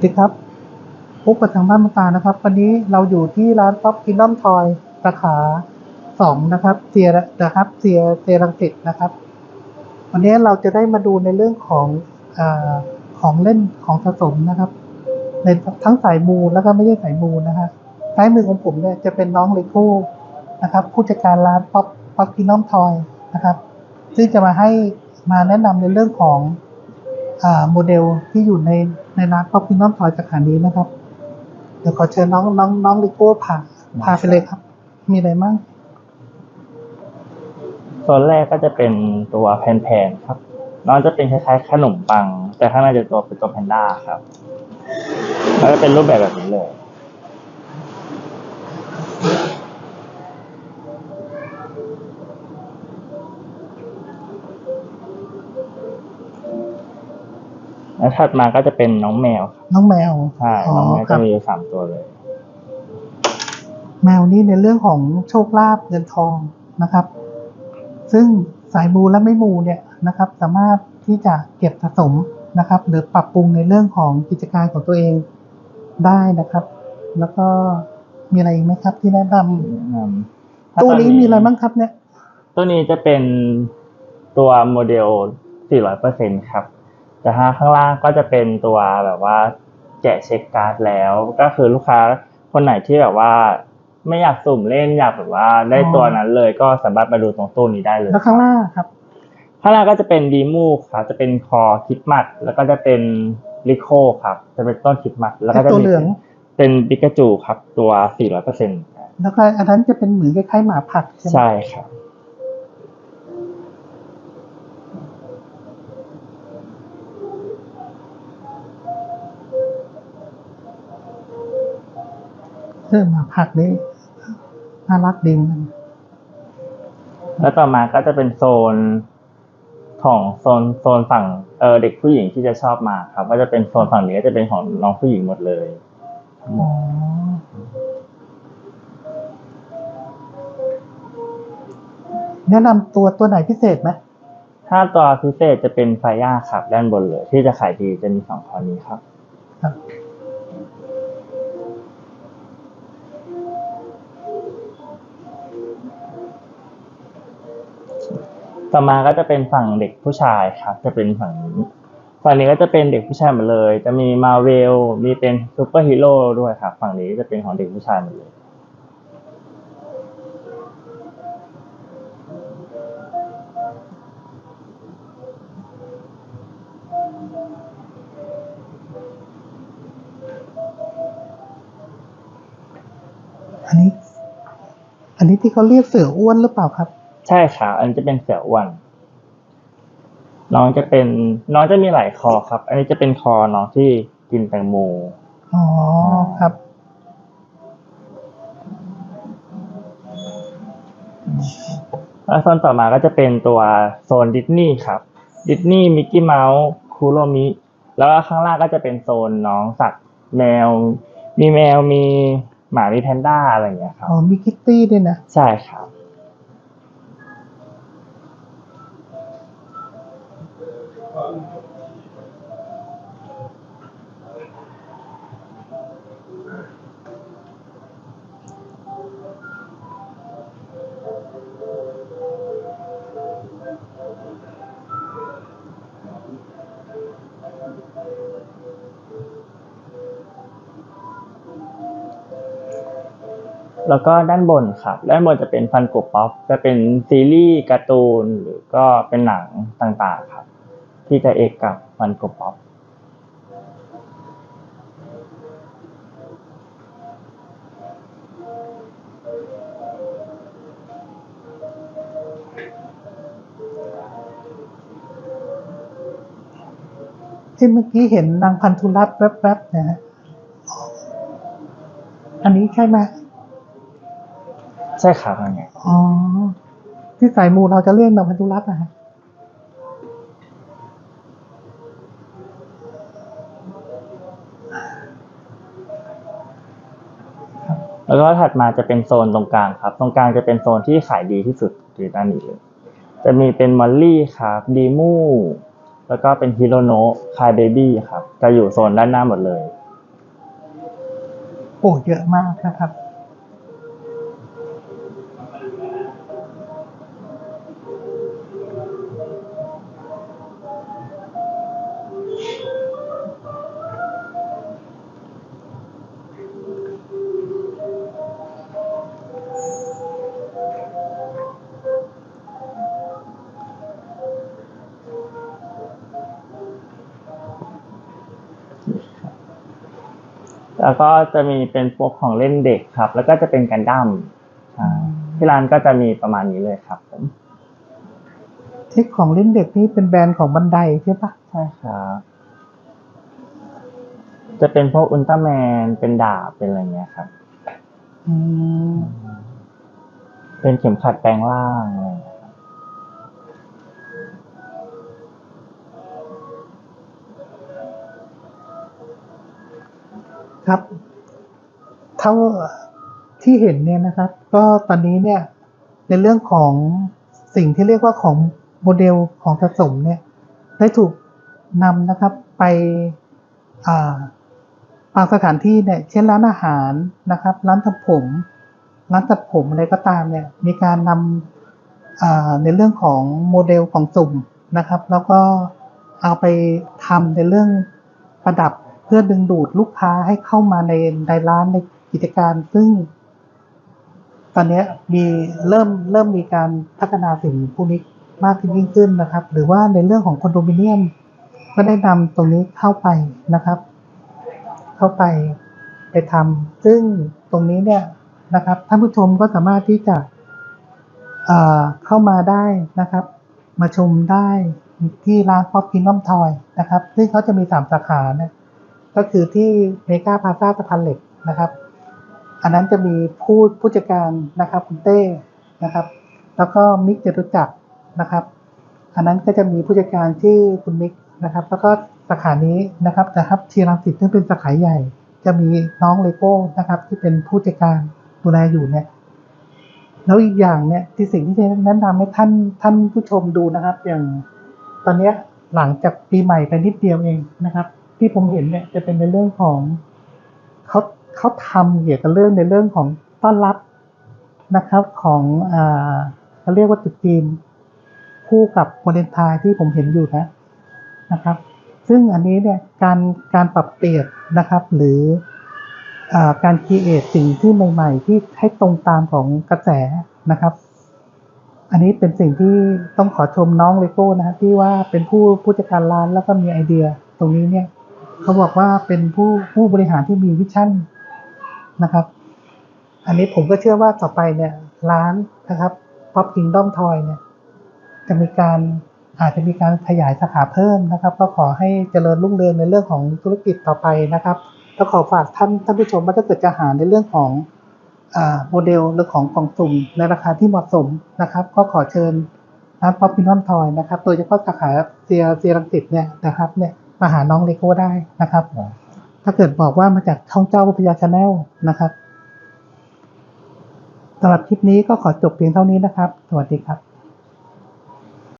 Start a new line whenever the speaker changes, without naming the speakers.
สวัสดีครับพบกับทางบ้านมาตานะครับ วันนี้เราอยู่ที่ร้านป๊อปกินน้อมทอยสาขาสองนะครับเซียนะครับเซียเซียรังสิตนะครับ วันนี้เราจะได้มาดูในเรื่องของอของเล่นของสะสมนะครับ ในทั้งสายมูแล้วก็ไม่ใช่สายมูนะฮะซ้ายมือของผมเนี่ยจะเป็นน้องเลโก้นะครับ ผู้จัดการร้านป๊อปป๊อปกินน้อมทอยนะครับ ซึ่งจะมาให้มาแนะนำในเรื่องของ โมเดลที่อยู่ในในร้านป๊อปปี้น้อมทอยสาขานี้นะครับ เดี๋ยวขอเชิญน้องน้องน้องลิโก้พาพาไปเลยครับ มีอะไรมั่ง
โซนแรกก็จะเป็นตัวแพนๆครับ น้องจะเป็นคล้ายๆขนมปัง แต่ข้างในจะตัวเป็นตัวแพนด้าครับแล้วจะเป็นรูปแบบแบบนี้เลย แล้วถัดมาก็จะเป็นน้องแมวครับ
น้องแมว
ใช่
อ๋อ
น้องแมว
ครั
จะ
บ
มีอยู่สามตัวเลย
แมวนี่ในเรื่องของโชคลาภเงินทองนะครับ ซึ่งสายมูและไม่มูเนี่ยนะครับ สามารถที่จะเก็บสะสมนะครับ หรือปรับปรุงในเรื่องของกิจการของตัวเองได้นะครับ แล้วก็มีอะไรอีกไหมครับ ที่แนะนำ
แนะนำถ้า
ตู้นี้
ต
มีอะไรบ้างครับเนี่ย
ตัวนี้จะเป็นตัวโมเดล 400%ครับ แต่ถ้าข้างล่างก็จะเป็นตัวแบบว่าแกะเช็คการ์ดแล้ว ก็คือลูกค้าคนไหนที่แบบว่าไม่อยากสุ่มเล่นอยากแบบว่าได้
อ๋อ
ตัวนั้นเลยก็สามารถมาดูตรงตู้นี้ได้เลย
แล้วข้างล่างครับ
ข้างล่างก็จะเป็นดีมูครับจะเป็นคอคิดมัดแล้วก็จะเป็นลิโคครับ จะเป็นต้นคิดมัดแล้วก็จะ
ตัว
มี
เหลือง
เป็นปิกาจูครับตัว 400%
แล้วก็อันนั้นจะเป็นเหมือนคล้ายๆหมาผัดใช่ไหม
ใช่ครับ
เออหมาผัดนี่น่ารักดีเหมือนกัน
แล้วต่อมาก็จะเป็นโซนของโซนโซนฝั่งเออเด็กผู้หญิงที่จะชอบมาครับ ก็จะเป็นโซนฝั่งนี้ก็จะเป็นของน้องผู้หญิงหมดเลยทั้งหม
อ๋อ
ด
แนะนำตัวตัวไหนพิเศษไหม
ถ้าตัวพิเศษจะเป็นไฟย่าครับด้านบนเลย ที่จะขายดีจะมีสองคอนี้ครับ
ครับ
ต่อมาก็จะเป็นฝั่งเด็กผู้ชายครับ จะเป็นฝั่งนี้ฝั่งนี้ก็จะเป็นเด็กผู้ชายหมดเลย จะมีมาเวลมีเป็นซูเปอร์ฮีโร่ด้วยครับ ฝั่งนี้จะเป็นของเด็กผู้ชายหมดเลย
อันนี้ อันนี้ที่เขาเรียกเสืออ้วนหรือเปล่าครับ
ใช่ครับอันนี้จะเป็นเสืออ้วนน้องจะเป็นน้องจะมีหลายคอครับ อันนี้จะเป็นคอน้องที่กินแตงโม
อ๋อครับ
แล้วโซนต่อมาก็จะเป็นตัวโซนดิสนีย์ครับดิสนีย์มิกกี้เมาส์คูโรมิแล้วก็ข้างล่างก็จะเป็นโซนน้องสัตว์แมว มีแมวมีหมามีแพนด้าอะไรอย่างเงี้ยครับ
อ๋อมีคิตตี้ด้วยนะ
ใช่ครับ แล้วก็ด้านบนครับ ด้านบนจะเป็นฟันกบป๊อป จะเป็นซีรีส์การ์ตูน หรือก็เป็นหนังต่างๆครับ ที่จะเอกกับฟันกบป๊อป
ที่เมื่อกี้เห็นนางพันธุรัตน์แวบๆนะฮะอันนี้ใช่ไหม
ใช่ครับอันเนี้ย
อ๋อที่สายมูเราจะเรียกนางพันธุรัตน์นะฮะ
แล้วก็ถัดมาจะเป็นโซนตรงกลางครับ ตรงกลางจะเป็นโซนที่ขายดีที่สุดคือด้านนี้เลย จะมีเป็นมอลลี่ครับดีมูแล้วก็เป็นฮิโรโนะคายเบบี้ครับ จะอยู่โซนด้านหน้าหมดเลย
โอ้เยอะมากนะครับ
แล้วก็จะมีเป็นพวกของเล่นเด็กครับ แล้วก็จะเป็นกันดั้มใช่ที่ร้านก็จะมีประมาณนี้เลยครับผม
ที่ของเล่นเด็กนี่เป็นแบรนด์ของบันไดใช่ปะ
ใช่ครับจะเป็นพวกอุลตร้าแมนเป็นดาบเป็นอะไรเงี้ยครับ
อืม
เป็นเข็มขัดแปลงร่างอะไร เงี้ยครับ
เท่าที่เห็นเนี่ยนะครับ ก็ตอนนี้เนี่ยในเรื่องของสิ่งที่เรียกว่าของโมเดลของสะสมเนี่ยได้ถูกนำนะครับไปอ่าบางสถานที่เนี่ยเช่นร้านอาหารนะครับ ร้านทำผม ร้านตัดผมอะไรก็ตามเนี่ยมีการนำในเรื่องของโมเดลของสุ่มนะครับ แล้วก็เอาไปทำในเรื่องประดับ พื่อดึงดูดลูกค้าให้เข้ามาในในร้านในกิจการ ซึ่ง ตอนนี้มีเริ่มเริ่มมีการพัฒนาสิ่งพวกนี้มากขึ้นยิ่งขึ้นนะครับ หรือว่าในเรื่องของคอนโดมิเนียม ก็ได้นำตรงนี้เข้าไปนะครับ เข้าไปไปทำซึ่งตรงนี้เนี่ยนะครับ ท่านผู้ชมก็สามารถที่จะเเข้ามาได้นะครับ มาชมได้ที่ร้านป๊อปกินน้ำทอยนะครับ ซึ่งเขาจะมีสามสาขานะ ก็คือที่เมกาพาซาสะพานเหล็กนะครับ อันนั้นจะมีผู้ผู้จัดการนะครับคุณเต้นะครับ แล้วก็มิกจตุจักรนะครับ อันนั้นก็จะมีผู้จัดการชื่อคุณมิกนะครับ แล้วก็สาขานี้นะครับนะครับทีรังสิตซึ่งเป็นสาขาใหญ่ จะมีน้องเลโก้นะครับ ที่เป็นผู้จัดการดูแลอยู่เนี่ยแล้วอีกอย่างเนี่ยที่สิ่งที่จะแนะนำให้ท่านท่านผู้ชมดูนะครับ อย่างตอนเนี้ยหลังจากปีใหม่ไปนิดเดียวเองนะครับ ที่ผมเห็นเนี่ยจะเป็นในเรื่องของเขาเขาทำเกี่ยวกับเรื่องในเรื่องของต้อนรับนะครับของอ่าเขาเรียกว่าตรุษจีนคู่กับวาเลนไทน์ที่ผมเห็นอยู่นะนะครับ ซึ่งอันนี้เนี่ยการการปรับเปลี่ยนนะครับ หรืออาการคิดเอทสิ่งที่ใหม่ ๆ ที่ให้ตรงตามของกระแสนะครับ อันนี้เป็นสิ่งที่ต้องขอชมน้องเลโก้นะครับที่ว่าเป็นผู้ผู้จัดการร้านแล้วก็มีไอเดียตรงนี้เนี่ย เขาบอกว่าเป็นผู้ผู้บริหารที่มีวิชั่นนะครับ อันนี้ผมก็เชื่อว่าต่อไปเนี่ยร้านนะครับ Pop Kingdom Toy เนี่ย จะมีการอาจจะมีการขยายสาขาเพิ่มนะครับ ก็ขอให้เจริญรุ่งเรืองในเรื่องของธุรกิจต่อไปนะครับแล้วขอฝากท่านท่านผู้ชมว่าถ้าเกิดจะหาในเรื่องของอโมเดลหรือของกล่องสุ่มในราคาที่เหมาะสมนะครับ ก็ขอเชิญร้าน Pop Kingdom Toy นะครับ โดยเฉพาะสาขาเซียเซียรังสิตเนี่ยนะครับเนี่ย มาหาน้องเลโก้ได้นะครับ ถ้าเกิดบอกว่ามาจากช่องเจ้าพิยาชาแนลนะครับสำหรับคลิปนี้ก็ขอจบเพียงเท่านี้นะครับ สวัสดีครับ